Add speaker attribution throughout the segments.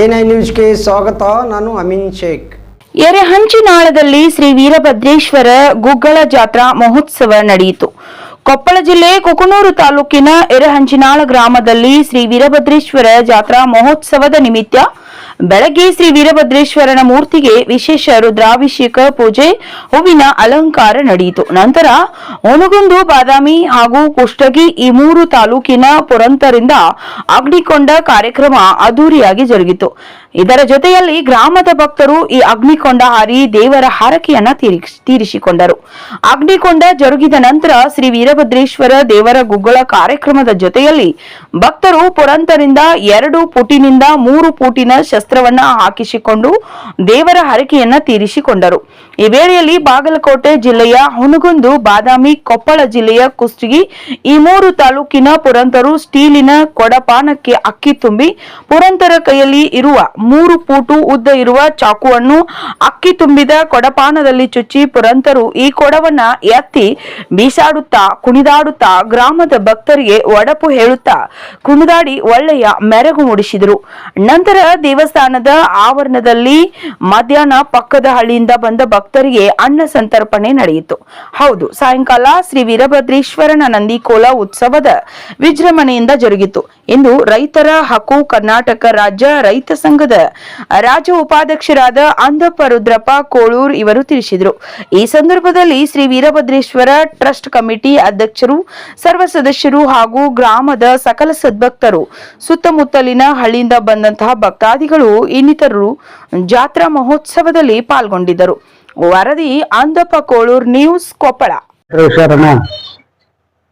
Speaker 1: NI ನ್ಯೂಸ್ಗೆ ಸ್ವಾಗತ, ನಾನು ಅಮಿನ್ ಶೇಖ್.
Speaker 2: ಎರೆಹಂಚಿನಾಳದಲ್ಲಿ ಶ್ರೀ ವೀರಭದ್ರೇಶ್ವರ ಗುಗ್ಗಳ ಜಾತ್ರಾ ಮಹೋತ್ಸವ ನಡೆಯಿತು. ಕೊಪ್ಪಳ ಜಿಲ್ಲೆ ಕುಕನೂರು ತಾಲೂಕಿನ ಎರೆಹಂಚಿನಾಳ ಗ್ರಾಮದಲ್ಲಿ ಶ್ರೀ ವೀರಭದ್ರೇಶ್ವರ ಜಾತ್ರಾ ಮಹೋತ್ಸವದ ನಿಮಿತ್ತ ಬೆಳಗ್ಗೆ ಶ್ರೀ ವೀರಭದ್ರೇಶ್ವರನ ಮೂರ್ತಿಗೆ ವಿಶೇಷ ರುದ್ರಾಭಿಷೇಕ ಪೂಜೆ, ಹೂವಿನ ಅಲಂಕಾರ ನಡೆಯಿತು. ನಂತರ ಒನಗುಂದು ಬಾದಾಮಿ ಹಾಗೂ ಕುಷ್ಟಗಿ ಈ ಮೂರು ತಾಲೂಕಿನ ಪುರಂತರಿಂದ ಅಗ್ನಿಕೊಂಡ ಕಾರ್ಯಕ್ರಮ ಅದ್ದೂರಿಯಾಗಿ ಜರುಗಿತು. ಇದರ ಜೊತೆಯಲ್ಲಿ ಗ್ರಾಮದ ಭಕ್ತರು ಈ ಅಗ್ನಿಕೊಂಡ ಹಾರಿ ದೇವರ ಹಾರಕೆಯನ್ನ ತೀರಿಸ್- ತೀರಿಸಿಕೊಂಡರು. ಅಗ್ನಿಕೊಂಡ ಜರುಗಿದ ನಂತರ ಶ್ರೀ ವೀರಭದ್ರೇಶ್ವರ ದೇವರ ಗುಗ್ಗಳ ಕಾರ್ಯಕ್ರಮದ ಜೊತೆಯಲ್ಲಿ ಭಕ್ತರು ಪುರಂತರಿಂದ ಎರಡು ಪುಟಿನಿಂದ ಮೂರು ಪುಟಿನ ಶಸ್ತ್ರವನ್ನ ಹಾಕಿಸಿಕೊಂಡು ದೇವರ ಹರಕೆಯನ್ನ ತೀರಿಸಿಕೊಂಡರು. ಈ ವೇಳೆಯಲ್ಲಿ ಬಾಗಲಕೋಟೆ ಜಿಲ್ಲೆಯ ಹುನಗುಂದು ಬಾದಾಮಿ, ಕೊಪ್ಪಳ ಜಿಲ್ಲೆಯ ಕುಷ್ಟಗಿ ಈ ಮೂರು ತಾಲೂಕಿನ ಪುರಂತರು ಸ್ಟೀಲಿನ ಕೊಡಪಾನಕ್ಕೆ ಅಕ್ಕಿ ತುಂಬಿ ಪುರಂತರ ಕೈಯಲ್ಲಿ ಇರುವ ಮೂರು ಪೂಟು ಉದ್ದ ಇರುವ ಚಾಕುವನ್ನು ಅಕ್ಕಿ ತುಂಬಿದ ಕೊಡಪಾನದಲ್ಲಿ ಚುಚ್ಚಿ ಪುರಂತರು ಈ ಕೊಡವನ್ನ ಎತ್ತಿ ಬೀಸಾಡುತ್ತಾ ಕುಣಿದಾಡುತ್ತಾ ಗ್ರಾಮದ ಭಕ್ತರಿಗೆ ಒಡಪು ಹೇಳುತ್ತಾ ಕುಣಿದಾಡಿ ಒಳ್ಳೆಯ ಮೆರಗು ಮೂಡಿಸಿದರು. ನಂತರ ದೇವಸ್ಥಾನದ ಆವರಣದಲ್ಲಿ ಮಧ್ಯಾಹ್ನ ಪಕ್ಕದ ಹಳ್ಳಿಯಿಂದ ಬಂದ ಭಕ್ತರಿಗೆ ಅನ್ನ ಸಂತರ್ಪಣೆ ನಡೆಯಿತು. ಹೌದು, ಸಾಯಂಕಾಲ ಶ್ರೀ ವೀರಭದ್ರೇಶ್ವರನ ನಂದಿಕೋಲ ಉತ್ಸವದ ವಿಜೃಂಭಣೆಯಿಂದ ಜರುಗಿತು. ಎಂದು ರೈತರ ಹಕ್ಕು ಕರ್ನಾಟಕ ರಾಜ್ಯ ರೈತ ಸಂಘದ ರಾಜ್ಯ ಉಪಾಧ್ಯಕ್ಷರಾದ ಅಂದಪ್ಪ ರುದ್ರಪ್ಪ ಕೋಳೂರ್ ಇವರು ತಿಳಿಸಿದರು. ಈ ಸಂದರ್ಭದಲ್ಲಿ ಶ್ರೀ ವೀರಭದ್ರೇಶ್ವರ ಟ್ರಸ್ಟ್ ಕಮಿಟಿ ಅಧ್ಯಕ್ಷರು, ಸರ್ವ ಸದಸ್ಯರು ಹಾಗೂ ಗ್ರಾಮದ ಸಕಲ ಸದ್ಭಕ್ತರು, ಸುತ್ತಮುತ್ತಲಿನ ಹಳ್ಳಿಯಿಂದ ಬಂದಂತಹ ಭಕ್ತಾದಿಗಳು ಇನ್ನಿತರರು ಜಾತ್ರಾ ಮಹೋತ್ಸವದಲ್ಲಿ ಪಾಲ್ಗೊಂಡಿದ್ದರು. ವರದಿ ಅಂದಪ್ಪ ಕೋಳೂರ್, ನ್ಯೂಸ್ ಕೊಪ್ಪಳ.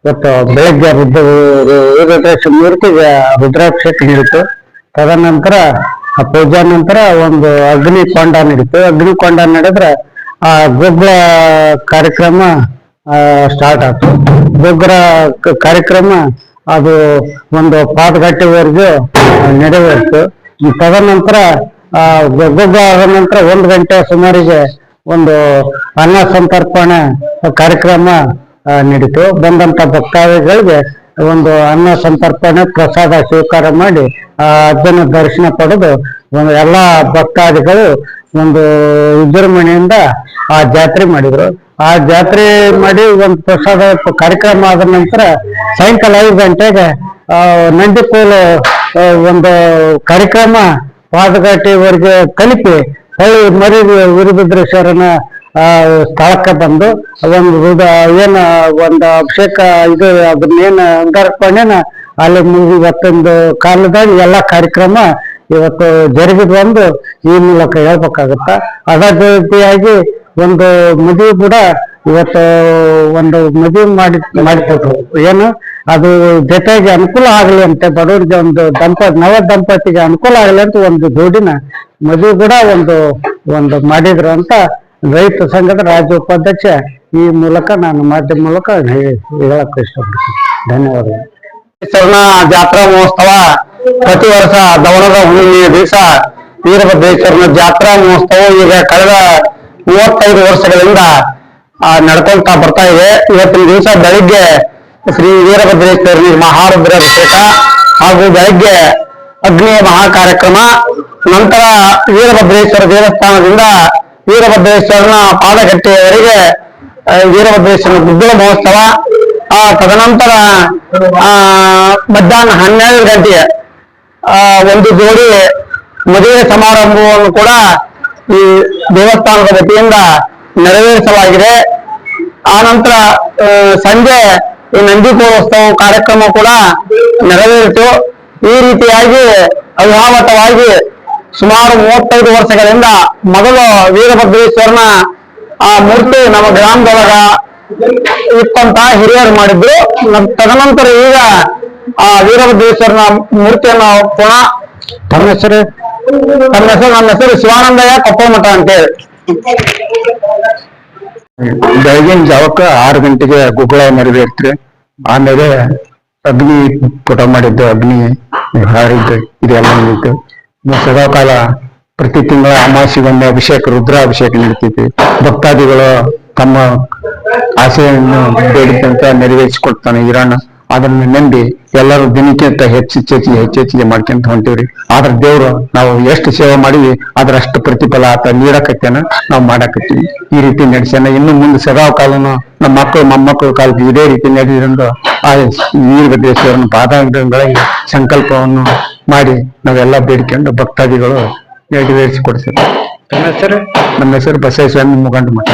Speaker 3: ಇವತ್ತು ಬೆಳಗ್ಗೆ ರುದ್ರ ಮೂರ್ತಿಗೆ ರುದ್ರಾಭಿಷೇಕ ನೀಡಿತು ತದನಂತರ ಆ ಪೂಜಾ ನಂತರ ಒಂದು ಅಗ್ನಿ ಕೊಂಡ ನಡೀತು. ಅಗ್ನಿ ಕೊಂಡ ನಡೆದ್ರೆ ಆ ಗೊಬ್ಬರ ಕಾರ್ಯಕ್ರಮ ಸ್ಟಾರ್ಟ್ ಆಯ್ತು ಗೊಬ್ಬರ ಕಾರ್ಯಕ್ರಮ ಅದು ಒಂದು ಪಾದಗಟ್ಟೆವರೆಗೂ ನಡೆಯಿತು ತದನಂತರ ಆ ಗೊಬ್ಬರ ಆದ ನಂತರ ಒಂದು ಗಂಟೆ ಸುಮಾರಿಗೆ ಒಂದು ಅನ್ನ ಸಂತರ್ಪಣೆ ಕಾರ್ಯಕ್ರಮ ನಡೀತು. ಬಂದಂತ ಭಕ್ತಾದಿಗಳಿಗೆ ಒಂದು ಅನ್ನ ಸಂತರ್ಪಣೆ ಪ್ರಸಾದ ಸ್ವೀಕಾರ ಮಾಡಿ, ಆ ಅಜ್ಜನ ದರ್ಶನ ಪಡೆದು, ಒಂದು ಎಲ್ಲಾ ಭಕ್ತಾದಿಗಳು ಒಂದು ವಿಜೃಂಭಣೆಯಿಂದ ಆ ಜಾತ್ರೆ ಮಾಡಿದ್ರು. ಆ ಜಾತ್ರೆ ಮಾಡಿ ಒಂದು ಪ್ರಸಾದ ಕಾರ್ಯಕ್ರಮ ಆದ ನಂತರ ಸಾಯಂಕಾಲ ಐದು ಗಂಟೆಗೆ ನಂದಿಕೋಲು ಒಂದು ಕಾರ್ಯಕ್ರಮ ಪಾದಘಾಟಿವರೆಗೆ ತಲುಪಿ, ಹೊಳ್ಳಿ ಮರಿ ವೀರಭದ್ರೇಶ್ವರನ ಆ ಸ್ಥಳಕ್ಕೆ ಬಂದು ಒಂದು ಏನ, ಒಂದು ಅಭಿಷೇಕ ಇದು ಅದನ್ನೇನ ಅಂಗಾರಕೊಂಡೇನ ಅಲ್ಲಿ ಇವತ್ತೊಂದು ಕಾಲದಾಗ ಎಲ್ಲಾ ಕಾರ್ಯಕ್ರಮ ಇವತ್ತು ಜರುಗಿದು ಬಂದು ಈ ಮೂಲಕ ಹೇಳ್ಬೇಕಾಗತ್ತ. ಅದೇ ರೀತಿಯಾಗಿ ಒಂದು ಮದುವೆ ಕೂಡ ಇವತ್ತು ಒಂದು ಮದುವೆ ಮಾಡಿ, ಮಾಡಿಕೊಟ್ರು. ಏನು, ಅದು ಜೊತೆಗೆ ಅನುಕೂಲ ಆಗಲಿ ಅಂತ ಬಡವರಿಗೆ ಒಂದು ದಂಪ, ನವ ದಂಪತಿಗೆ ಅನುಕೂಲ ಆಗಲಿ ಅಂತ ಒಂದು ಜೋಡಿನ ಮದುವೆ ಕೂಡ ಒಂದು ಒಂದು ಮಾಡಿದ್ರು ಅಂತ ರೈತ ಸಂಘದ ರಾಜ್ಯ ಉಪಾಧ್ಯಕ್ಷ ಈ ಮೂಲಕ ನಾನು ಮಾಧ್ಯಮ ಮೂಲಕ ಹೇಳಕ್ಕೆ ಹೇಳಕ್ ಇಷ್ಟಪಡ್ತೀನಿ. ಧನ್ಯವಾದಗಳು. ಶರಣ ಜಾತ್ರಾ ಮಹೋತ್ಸವ ಪ್ರತಿ ವರ್ಷ ದವಣದ ಹುಣ್ಣಿಮೆಯ ದಿವಸ ವೀರಭದ್ರೇಶ್ವರನ ಜಾತ್ರಾ ಮಹೋತ್ಸವ ಈಗ ಕಳೆದ ಮೂವತ್ತೈದು ವರ್ಷಗಳಿಂದ ಆ, ನಡ್ಕೊಂತ ಬರ್ತಾ ಇದೆ. ಇವತ್ತಿನ ದಿವಸ ಬೆಳಿಗ್ಗೆ ಶ್ರೀ ವೀರಭದ್ರೇಶ್ವರನಿಗೆ ಮಹಾರುದ್ರ ಅಭಿಷೇಕ ಹಾಗೂ ಬೆಳಿಗ್ಗೆ ಅಗ್ನಿ ಮಹಾ ಕಾರ್ಯಕ್ರಮ ನಂತರ ವೀರಭದ್ರೇಶ್ವರ ದೇವಸ್ಥಾನದಿಂದ ವೀರಭದ್ರೇಶ್ವರನ ಪಾದಗಟ್ಟೆಯವರಿಗೆ ವೀರಭದ್ರೇಶ್ವರನ ಗುಬ್ಬಳ ಮಹೋತ್ಸವ. ಆ, ತದನಂತರ, ಆ, ಮಧ್ಯಾಹ್ನ ಹನ್ನೆರಡು ಗಂಟೆಗೆ, ಆ, ಒಂದು ಜೋಡಿ ಮದುವೆ ಸಮಾರಂಭವನ್ನು ಕೂಡ ಈ ದೇವಸ್ಥಾನದ ವತಿಯಿಂದ ನೆರವೇರಿಸಲಾಗಿದೆ. ಆ ನಂತರ ಸಂಜೆ ಈ ನಂದಿಕೋತ್ಸವ ಕಾರ್ಯಕ್ರಮ ಕೂಡ ನೆರವೇರಿತು. ಈ ರೀತಿಯಾಗಿ ಅವ್ಯಾವತವಾಗಿ ಸುಮಾರು ಮೂವತ್ತೈದು ವರ್ಷಗಳಿಂದ ಮೊದಲು ವೀರಭದ್ರೇಶ್ವರನ ಆ ಮೂರ್ತಿ ನಮ್ಮ ಗ್ರಾಮದೊಳಗ ಇತ್ತಂತ ಹಿರಿಯರು ಮಾಡಿದ್ರು. ತದನಂತರ ಈಗ, ಆ ವೀರಭದ್ರೇಶ್ವರನ ಮೂರ್ತಿಯನ್ನು ಪುನಃ ತಮ್ಮ ಹೆಸರು ತಮ್ಮ ಹೆಸರು, ನನ್ನ ಹೆಸರು ಶಿವಾನಂದಯ್ಯ ಕೊಪ್ಪಮಠ ಅಂತೇಳಿ. ಬೆಳಗಿನ ಜಾವಕ್ಕ ಆರು ಗಂಟೆಗೆ ಗುಗ್ಗಳ ನೆರವೇರ್ತ್ರಿ ಆಮೇಲೆ ಅಗ್ನಿ ಪುಟ ಮಾಡಿದ್ದು, ಅಗ್ನಿ ಹಾರಿದ್ದು ಇದೆಲ್ಲ ನಡೀತು. ಸದಾಕಾಲ ಪ್ರತಿ ತಿಂಗಳ ಅಮಾವಾಸ್ಯೆಗೊಮ್ಮೆ ಅಭಿಷೇಕ, ರುದ್ರಾಭಿಷೇಕ ನಡೀತೈತಿ. ಭಕ್ತಾದಿಗಳು ತಮ್ಮ ಆಸೆಯನ್ನು ಬೇಡಿದಂತ ನೆರವೇರಿಸಿಕೊಡ್ತಾನೆ ಇರಾಣ ಅದನ್ನು ನಂಬಿ
Speaker 4: ಎಲ್ಲರೂ ದಿನಕ್ಕಿಂತ ಹೆಚ್ಚೆಚ್ಚಿಗೆ ಹೆಚ್ಚೆಚ್ಚಿಗೆ ಮಾಡ್ಕೊಂತ ಹೊಂಟಿವ್ರಿ. ಆದ್ರ ದೇವ್ರು, ನಾವು ಎಷ್ಟು ಸೇವೆ ಮಾಡಿವಿ ಅದ್ರ ಅಷ್ಟು ಪ್ರತಿಫಲ ಆತ ನೀಡಕತ್ತೇನ ನಾವು ಮಾಡಾಕತ್ತೀವಿ. ಈ ರೀತಿ ನಡೆಸ್ಯಾನ. ಇನ್ನು ಮುಂದೆ ಸದಾ ಕಾಲನು ನಮ್ಮ ಮಕ್ಕಳು, ಮೊಮ್ಮಕ್ಕಳು ಕಾಲಕ್ಕೆ ಇದೇ ರೀತಿ ನಡೆದಿರಂದು, ಆ ವೀರಭದ್ರೇಶ್ವರನ ಪಾದಾಂಗಗಳಲ್ಲಿ ಸಂಕಲ್ಪವನ್ನು ಮಾಡಿ ನಾವೆಲ್ಲ ಬೇಡ್ಕೊಂಡು ಭಕ್ತಾದಿಗಳು ನೆರವೇರಿಸಿ ಕೊಡ್ತೀವಿ ನಮ್ಮ ಹೆಸರು ಬಸವೇಶ್ವರ ಮುಖಂಡ ಮಠ.